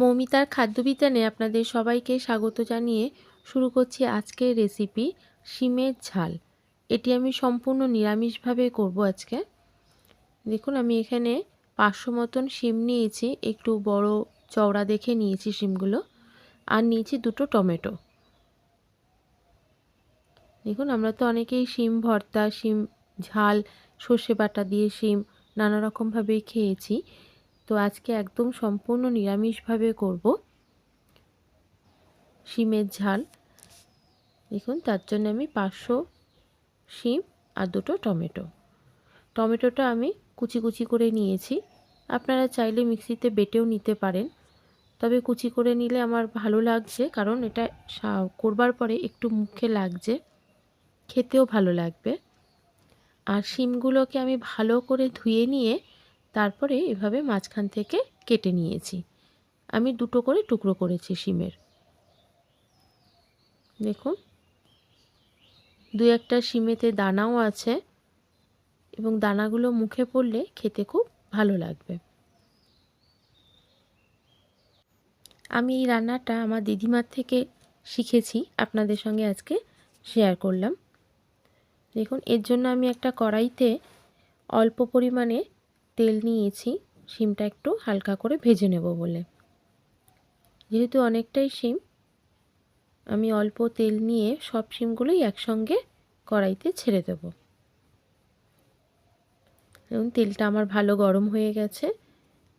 মৌমিতার খাদ্যবিতানে আপনাদের সবাইকে স্বাগত জানিয়ে শুরু করছি আজকের রেসিপি শিমের ঝাল। এটি আমি সম্পূর্ণ নিরামিষভাবে করব আজকে। দেখুন, আমি এখানে পাঁচশো মতন শিম নিয়েছি, একটু বড় চওড়া দেখে নিয়েছি শিমগুলো, আর নিয়েছি দুটো টমেটো। দেখুন, আমরা তো অনেকেই শিম ভর্তা, শিম ঝাল, সর্ষে বাটা দিয়ে শিম নানা রকমভাবেই খেয়েছি। তো আজকে একদম সম্পূর্ণ নিরামিষভাবে করব। শিমের ঝাল। দেখুন, তার জন্য আমি পাঁচশো শিম আর দুটো টমেটো। টমেটোটা আমি কুচি কুচি করে নিয়েছি। আপনারা চাইলে মিক্সিতে বেটেও নিতে পারেন। তবে কুচি করে নিলে আমার ভালো লাগছে, কারণ এটা করবার পরে একটু মুখে লাগছে। খেতেও ভালো লাগবে। আর শিমগুলোকে আমি ভালো করে ধুয়ে নিয়ে তারপরে এভাবে মাঝখান থেকে কেটে নিয়েছি। আমি দুটো করে টুকরো করেছি শিমের। দেখুন। দু একটা শিমেতে দানাও আছে এবং দানাগুলো মুখে পড়লে খেতে খুব ভালো লাগবে। আমি এই রান্নাটা আমার দিদিমার থেকে শিখেছি, আপনাদের সঙ্গে আজকে শেয়ার করলাম। দেখুন, এর জন্য আমি একটা কড়াইতে অল্প পরিমাণে তেল নিয়েছি, শিমটা একটু হালকা করে ভেজে নেব বলে। যেহেতু অনেকটাই শিম, আমি অল্প তেল নিয়ে সব শিমগুলোই একসঙ্গে কড়াইতে ছেড়ে দেব। এবং তেলটা আমার ভালো গরম হয়ে গেছে।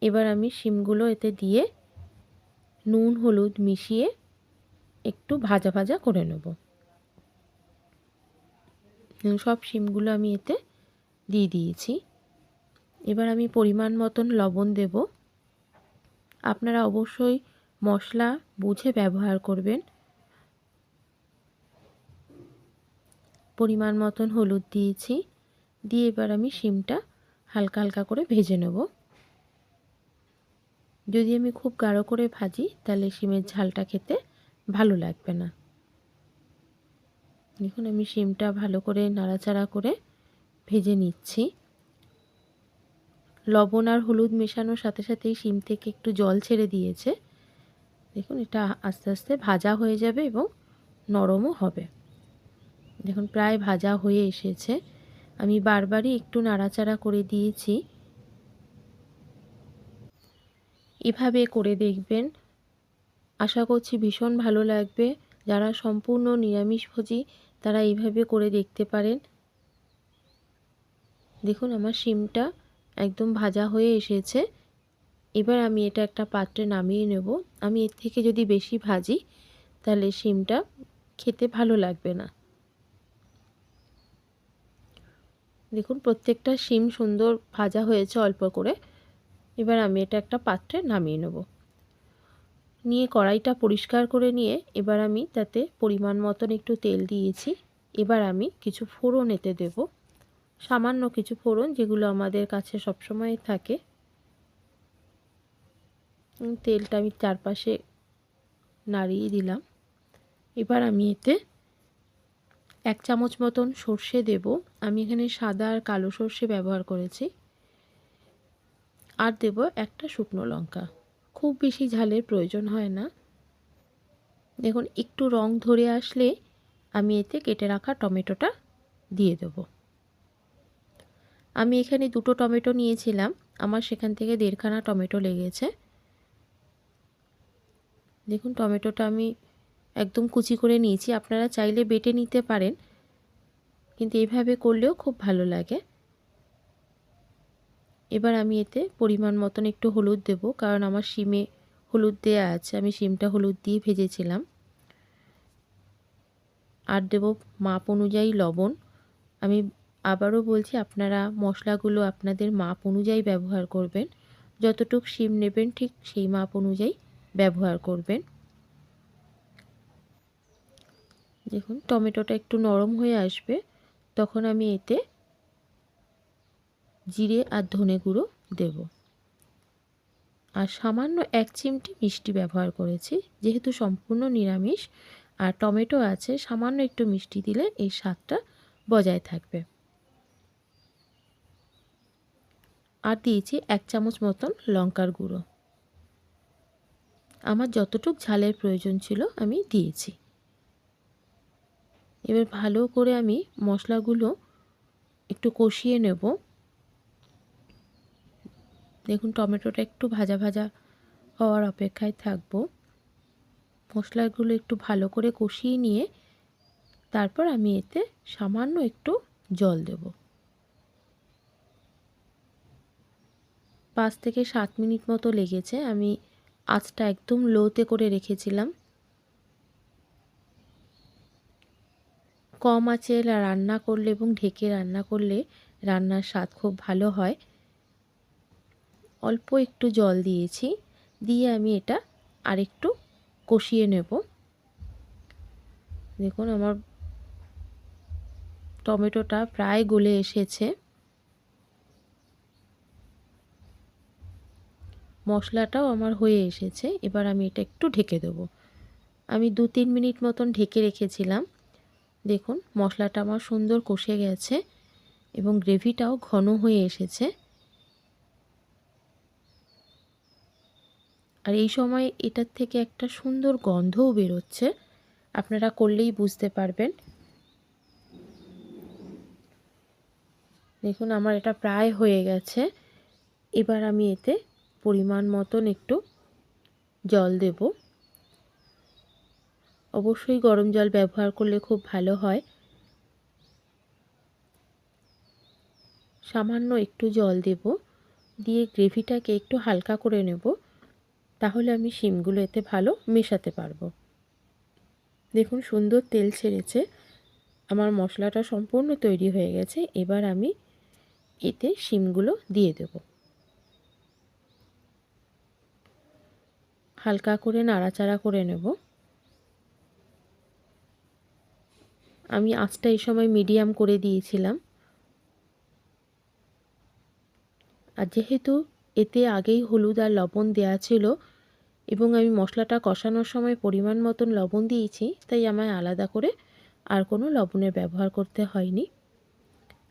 এবার আমি শিমগুলো এতে দিয়ে নুন, হলুদ মিশিয়ে একটু ভাজা ভাজা করে নেব। সব শিমগুলো আমি এতে দিয়ে দিয়েছি। এবার আমি পরিমাণ মতন লবণ দেব। আপনারা অবশ্যই মশলা বুঝে ব্যবহার করবেন। পরিমাণ মতন হলুদ দিয়েছি। দিয়ে এবার আমি শিমটা হালকা হালকা করে ভেজে নেব। যদি আমি খুব গাঢ় করে ভাজি, তাহলে শিমের ঝালটা খেতে ভালো লাগবে না। দেখুন, আমি শিমটা ভালো করে নাড়াচাড়া করে ভেজে নিচ্ছি। লবণ আর হলুদ মেশানোর সাথে সাথেই শিম থেকে একটু জল ছেড়ে দিয়েছে। দেখুন, এটা আস্তে আস্তে ভাজা হয়ে যাবে এবং নরমও হবে। দেখুন, প্রায় ভাজা হয়ে এসেছে। আমি বারবারই একটু নাড়াচাড়া করে দিয়েছি। এভাবে করে দেখবেন। আশা করছি ভীষণ ভালো লাগবে। যারা সম্পূর্ণ নিরামিষভোজী তারা এইভাবে করে দেখতে পারেন। দেখুন, আমার শিমটা একদম ভাজা হয়ে এসেছে। এবার আমি এটা একটা পাত্রে নামিয়ে নেব। আমি এর থেকে যদি বেশি ভাজি, তাহলে শিমটা খেতে ভালো লাগবে না। দেখুন, প্রত্যেকটা শিম সুন্দর ভাজা হয়েছে অল্প করে। এবার আমি এটা একটা পাত্রে নামিয়ে নেব। নিয়ে কড়াইটা পরিষ্কার করে নিয়ে এবার আমি তাতে পরিমাণ মতন একটু তেল দিয়েছি। এবার আমি কিছু ফোড়ন এতে দেবো। সামান্য কিছু ফোড়ন যেগুলো আমাদের কাছে সবসময় থাকে। তেলটা আমি চারপাশে নাড়িয়ে দিলাম। এবার আমি এতে এক চামচ মতন সর্ষে দেব। আমি এখানে সাদা আর কালো সর্ষে ব্যবহার করেছি। আর দেব একটা শুকনো লঙ্কা। খুব বেশি ঝালের প্রয়োজন হয় না। দেখুন, একটু রং ধরে আসলে আমি এতে কেটে রাখা টমেটোটা দিয়ে দেবো। আমি এখানে দুটো টমেটো নিয়েছিলাম। আমার সেখান থেকে দেড়খানা টমেটো লেগেছে। দেখুন, টমেটোটা আমি একদম কুচি করে নিয়েছি। আপনারা চাইলে বেটে নিতে পারেন, কিন্তু এইভাবে করলেও খুব ভালো লাগে। এবার আমি এতে পরিমাণ মতন একটু হলুদ দেব, কারণ আমার শিমে হলুদ দেওয়া আছে। আমি শিমটা হলুদ দিয়ে ভেজেছিলাম। আর দেব মাপ অনুযায়ী লবণ। আমি আবারও বলছি, আপনারা মশলাগুলো আপনাদের মাপ অনুযায়ী ব্যবহার করবেন। যতটুক শিম নেবেন ঠিক সেই মাপ অনুযায়ী ব্যবহার করবেন। দেখুন, টমেটোটা একটু নরম হয়ে আসবে। তখন আমি এতে জিরে আর ধনে গুঁড়ো দেব। আর সামান্য এক চিমটি মিষ্টি ব্যবহার করেছি, যেহেতু সম্পূর্ণ নিরামিষ। আর টমেটো আছে, সামান্য একটু মিষ্টি দিলে এই স্বাদটা বজায় থাকবে। আর দিয়েছি এক চামচ মতন লঙ্কার গুঁড়ো। আমার যতটুক ঝালের প্রয়োজন ছিল আমি দিয়েছি। এবার ভালো করে আমি মশলাগুলো একটু কষিয়ে নেব। দেখুন, টমেটোটা একটু ভাজা ভাজা হওয়ার অপেক্ষায় থাকব। মশলাগুলো একটু ভালো করে কষিয়ে নিয়ে তারপর আমি এতে সামান্য একটু জল দেব। পাঁচ থেকে সাত মিনিট মতো লেগেছে। আমি আঁচটা একদম লোতে করে রেখেছিলাম। কম আঁচে রান্না করলে এবং ঢেকে রান্না করলে রান্নার স্বাদ খুব ভালো হয়। অল্প একটু জল দিয়েছি। দিয়ে আমি এটা আরেকটু কষিয়ে নেব। দেখুন, আমার টমেটোটা প্রায় গলে এসেছে। মশলাটাও আমার হয়ে এসেছে, এবার আমি এটা একটু ঢেকে দেব। আমি দু তিন মিনিট মতন ঢেকে রেখেছিলাম। দেখুন, মশলাটা আমার সুন্দর কষে গেছে এবং গ্রেভিটাও ঘন হয়ে এসেছে। আর এই সময় এটার থেকে একটা সুন্দর গন্ধও বেরোচ্ছে, আপনারা করলেই বুঝতে পারবেন। দেখুন, আমার এটা প্রায় হয়ে গেছে। এবার আমি এতে পরিমাণ মতন একটু জল দেব। অবশ্যই গরম জল ব্যবহার করলে খুব ভালো হয়। সামান্য একটু জল দেব, দিয়ে গ্রেভিটাকে একটু হালকা করে নেব, তাহলে আমি শিমগুলো এতে ভালো মেশাতে পারব। দেখুন, সুন্দর তেল ছেড়েছে। আমার মশলাটা সম্পূর্ণ তৈরি হয়ে গেছে। এবার আমি এতে শিমগুলো দিয়ে দেব। হালকা করে নাড়াচাড়া করে নেব। আমি আঁচটা এই সময় মিডিয়াম করে দিয়েছিলাম। আর যেহেতু এতে আগেই হলুদ আর লবণ দেওয়া ছিল এবং আমি মশলাটা কষানোর সময় পরিমাণ মতন লবণ দিয়েছি, তাই আমায় আলাদা করে আর কোনো লবণের ব্যবহার করতে হয়নি।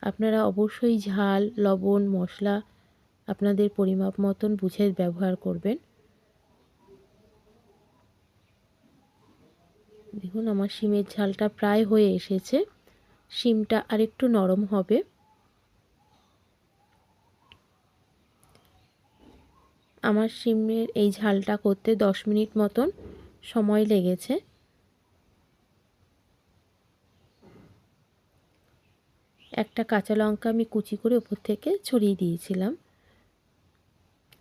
আপনারা অবশ্যই ঝাল, লবণ, মশলা আপনাদের পরিমাপ মতন বুঝে ব্যবহার করবেন। দেখুন, আমার শিমের ঝালটা প্রায় হয়ে এসেছে। শিমটা আরেকটু নরম হবে। আমার শিমের এই ঝালটা করতে দশ মিনিট মতন সময় লেগেছে। একটা কাঁচা লঙ্কা আমি কুচি করে উপর থেকে ছড়িয়ে দিয়েছিলাম।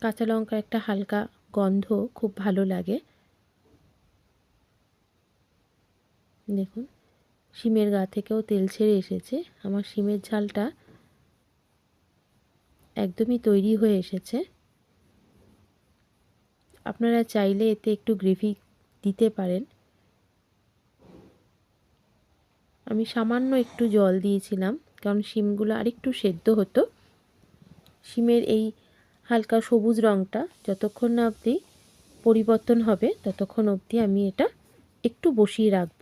কাঁচা লঙ্কা একটা হালকা গন্ধ খুব ভালো লাগে। দেখুন, শিমের গা থেকেও তেল ছেড়ে এসেছে। আমার শিমের ঝালটা একদমই তৈরি হয়ে এসেছে। আপনারা চাইলে এতে একটু গ্রেভি দিতে পারেন। আমি সামান্য একটু জল দিয়েছিলাম, কারণ শিমগুলো আরেকটু সেদ্ধ হতো। শিমের এই হালকা সবুজ রঙটা যতক্ষণ না অবধি পরিবর্তন হবে, ততক্ষণ অবধি আমি এটা একটু বসিয়ে রাখব।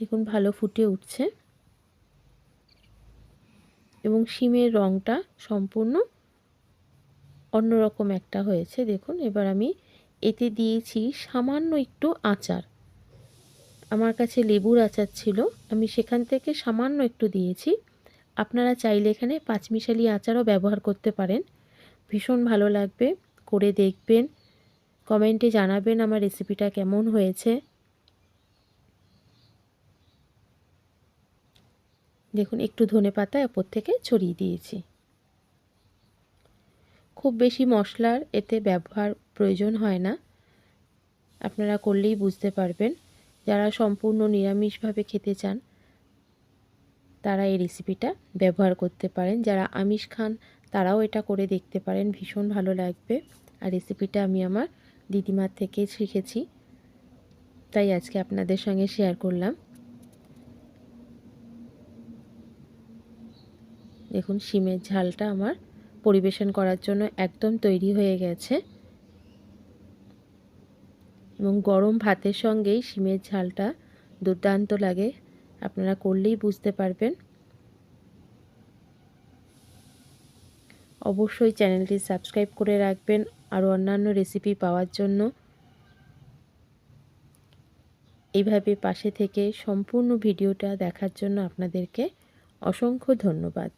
দেখুন ভালো ফুটে উঠছে। এবং শিমের রঙটা সম্পূর্ণ অন্যরকম একটা হয়েছে। দেখুন, এবার আমি এতে দিয়েছি সামান্য একটু আচার। আমার কাছে লেবুর আচার ছিল, আমি সেখান থেকে সামান্য একটু দিয়েছি। আপনারা চাইলে এখানে পাঁচমিশালি আচারও ব্যবহার করতে পারেন। ভীষণ ভালো লাগবে, করে দেখবেন। কমেন্টে জানাবেন আমার রেসিপিটা কেমন হয়েছে। দেখুন, একটু ধনে পাতা ওপর থেকে ছড়িয়ে দিয়েছি। খুব বেশি মশলার এতে ব্যবহার প্রয়োজন হয় না। আপনারা করলেই বুঝতে পারবেন। যারা সম্পূর্ণ নিরামিষভাবে খেতে চান, তারা এই রেসিপিটা ব্যবহার করতে পারেন। যারা আমিষ খান, তারাও এটা করে দেখতে পারেন। ভীষণ ভালো লাগবে। আর রেসিপিটা আমি আমার দিদিমার থেকে শিখেছি। তাই আজকে আপনাদের সঙ্গে শেয়ার করলাম। দেখুন, শিমের ঝালটা আমার পরিবেশন করার জন্য একদম তৈরি হয়ে গেছে। এবং গরম ভাতের সঙ্গেই শিমের ঝালটা দুর্দান্ত লাগে। আপনারা করলেই বুঝতে পারবেন। অবশ্যই চ্যানেলটি সাবস্ক্রাইব করে রাখবেন আরও অন্যান্য রেসিপি পাওয়ার জন্য। এইভাবে পাশে থেকে সম্পূর্ণ ভিডিওটা দেখার জন্য আপনাদেরকে অসংখ্য ধন্যবাদ।